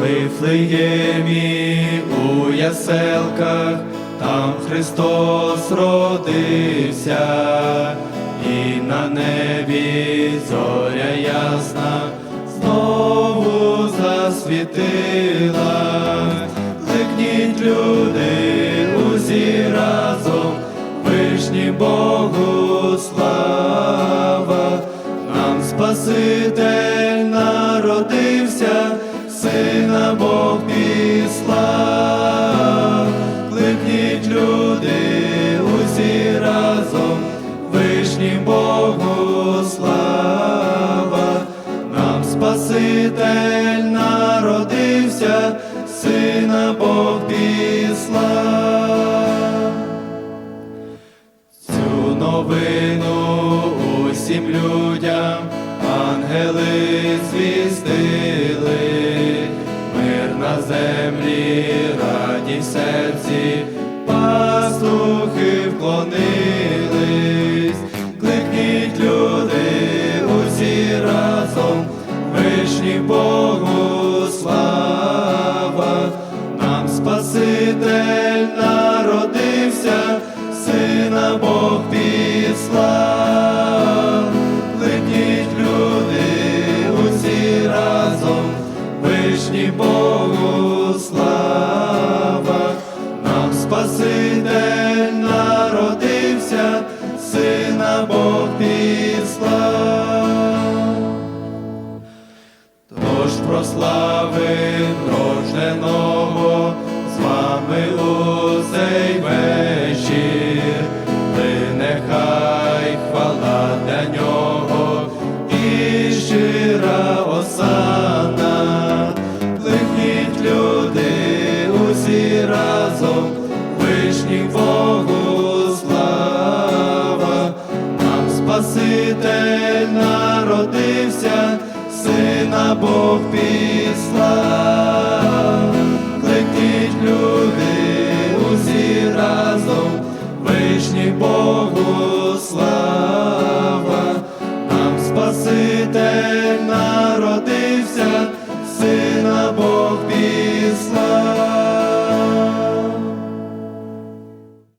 Вифлеємі у яселках, там Христос родився, і на небі зоря ясна знову засвітила. Кликніть люди усі разом, вишні Богу слава, нам Спаситель народився, вишні Богу слава, нам Спаситель народився, сина Бог післав. Цю новину усім людям ангели звістили, мир на землі, радість в серці, кликніть люди усі разом, вишні Богу слава, нам Спаситель народився, сина Бог післав. Кликніть люди усі разом, вишні Богу слава, нам Спаситель рожденого з вами у цей нехай хвала для нього і осана, кликніть люди усі разом, вишні Богу нам Спаситель народився, сина Бог слав, летіть люди усі разом, вишні Богу нам Спаситель народився.